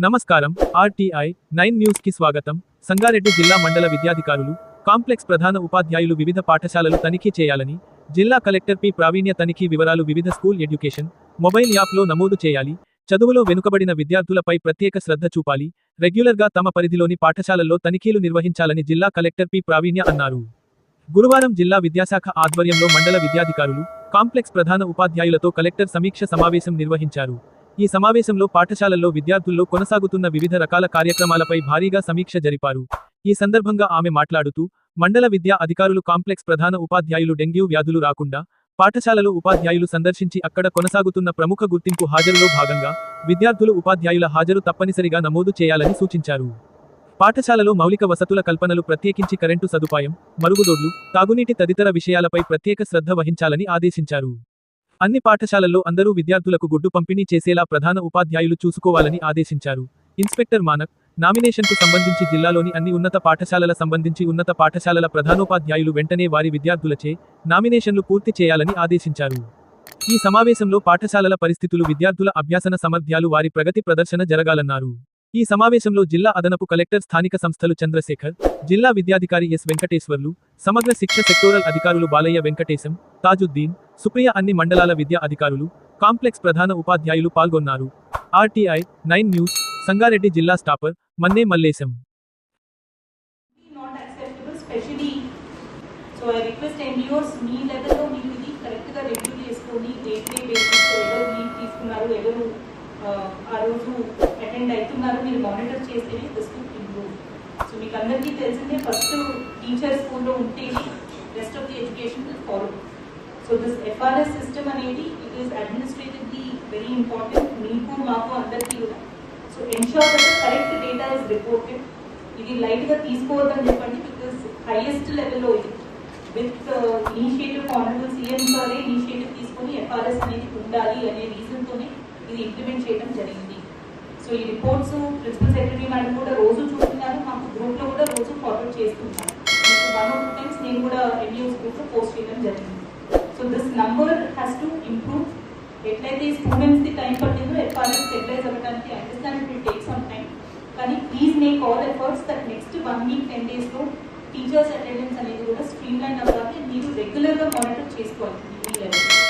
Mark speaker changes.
Speaker 1: నమస్కారం. RTI nine న్యూస్కి స్వాగతం. సంగారెడ్డి జిల్లా మండల విద్యాధికారులు కాంప్లెక్స్ ప్రధాన ఉపాధ్యాయులు వివిధ పాఠశాలలు తనిఖీ చేయాలని జిల్లా కలెక్టర్ పి ప్రావీణ్య తనిఖీ వివరాలు వివిధ స్కూల్ ఎడ్యుకేషన్ మొబైల్ యాప్లో నమోదు చేయాలి. చదువులో వెనుకబడిన విద్యార్థులపై ప్రత్యేక శ్రద్ధ చూపాలి. రెగ్యులర్గా తమ పరిధిలోని పాఠశాలల్లో తనిఖీలు నిర్వహించాలని జిల్లా కలెక్టర్ పి ప్రావీణ్య అన్నారు. గురువారం జిల్లా విద్యాశాఖ ఆధ్వర్యంలో మండల విద్యాధికారులు కాంప్లెక్స్ ప్రధాన ఉపాధ్యాయులతో కలెక్టర్ సమీక్ష సమావేశం నిర్వహించారు. ఈ సమావేశంలో పాఠశాలల్లో విద్యార్థుల్లో కొనసాగుతున్న వివిధ రకాల కార్యక్రమాలపై భారీగా సమీక్ష జరిపారు. ఈ సందర్భంగా ఆమె మాట్లాడుతూ మండల విద్యా అధికారులు కాంప్లెక్స్ ప్రధాన ఉపాధ్యాయులు డెంగ్యూ వ్యాధులు రాకుండా పాఠశాలలో ఉపాధ్యాయులు సందర్శించి అక్కడ కొనసాగుతున్న ప్రముఖ గుర్తింపు హాజరులో భాగంగా విద్యార్థులు ఉపాధ్యాయుల హాజరు తప్పనిసరిగా నమోదు చేయాలని సూచించారు. పాఠశాలలో మౌలిక వసతుల కల్పనలు ప్రత్యేకించి కరెంటు సదుపాయం మరుగుదొడ్లు తాగునీటి తదితర విషయాలపై ప్రత్యేక శ్రద్ధ వహించాలని ఆదేశించారు. అన్ని పాఠశాలల్లో అందరూ విద్యార్థులకు గుడ్డు పంపిణీ చేసేలా ప్రధాన ఉపాధ్యాయులు చూసుకోవాలని ఆదేశించారు. ఇన్స్పెక్టర్ మానక్ నామినేషన్కు సంబంధించి జిల్లాలోని అన్ని ఉన్నత పాఠశాలల సంబంధించి ఉన్నత పాఠశాలల ప్రధానోపాధ్యాయులు వెంటనే వారి విద్యార్థులచే నామినేషన్లు పూర్తి చేయాలని ఆదేశించారు. ఈ సమావేశంలో పాఠశాలల పరిస్థితులు విద్యార్థుల అభ్యాసన సమర్థ్యాలు వారి ప్రగతి ప్రదర్శన జరగాలన్నారు. ఈ సమావేశంలో జిల్లా అదనపు కలెక్టర్ స్థానిక సంస్థలు చంద్రశేఖర్ జిల్లా విద్యాధికారి ఎస్ వెంకటేశ్వర్లు సమగ్ర శిక్ష సెక్టోరల్ అధికారులు బాలయ్య వెంకటేశం తాజుద్దీన్ సుప్రియ అన్ని మండలాల విద్యా అధికారులు కాంప్లెక్స్ ప్రధాన ఉపాధ్యాయులు పాల్గొన్నారు ఆర్టీఐ నైన్ న్యూస్ సంగారెడ్డి జిల్లా స్టాపర్ మన్నే మల్లేశం
Speaker 2: మీ లెవెల్లో మీరు ఇది కరెక్ట్గా రివ్యూ చేసుకొని డే టు డే బేసిస్ తీసుకున్నారు అటెండ్ మీరు మానిటర్ చేస్తేనే దిస్ ఇంప్రూవ్ సో మీకు అందరికీ తెలిసిందే ఫస్ట్ టీచర్ స్కూల్లో ఉంటేనే rest of the education follow so this FRS system అనేది it is administratively very important మీకు మాకు అందరికీ కూడా. So ensure that correct data is reported ఇది లైట్గా తీసుకోవద్దని చెప్పండి బికాస్ హైయెస్ట్ లెవెల్లో ఇది. విత్ ఇనిషియేటివ్ ఆనరబుల్ సీఎం సారే ఇనిషియేటివ్ తీసుకొని ఎఫ్ఆర్ఎస్ అనేది ఉండాలి అనే రీజన్ తోనే ఇది ఇంప్లిమెంట్ చేయడం జరిగింది. సో ఈ రిపోర్ట్స్ ప్రిన్సిపల్ సెక్రటరీ మేడం కూడా రోజు చూస్తున్నారు మాకు గ్రూప్లో కూడా రోజు ఫార్వర్డ్ చేస్తున్నారు వన్ ఆఫ్ టైమ్స్ నేను కూడా ఎన్యూస్ గ్రూప్లో పోస్ట్ చేయడం జరిగింది. So this number has to improve ఎట్లయితే స్టూడెంట్స్కి టైం పట్టిందో ఎఫ్ఆర్ఎస్ స్టెబిలైజ్ అవ్వడానికి understand it will take some time కానీ please make all efforts that next one week ten డేస్లో టీచర్స్ అటెండెన్స్ అనేది కూడా స్ట్రీమ్ లైన్ అవ్వాలి. మీరు రెగ్యులర్గా మానిటర్ చేసుకోవాలి.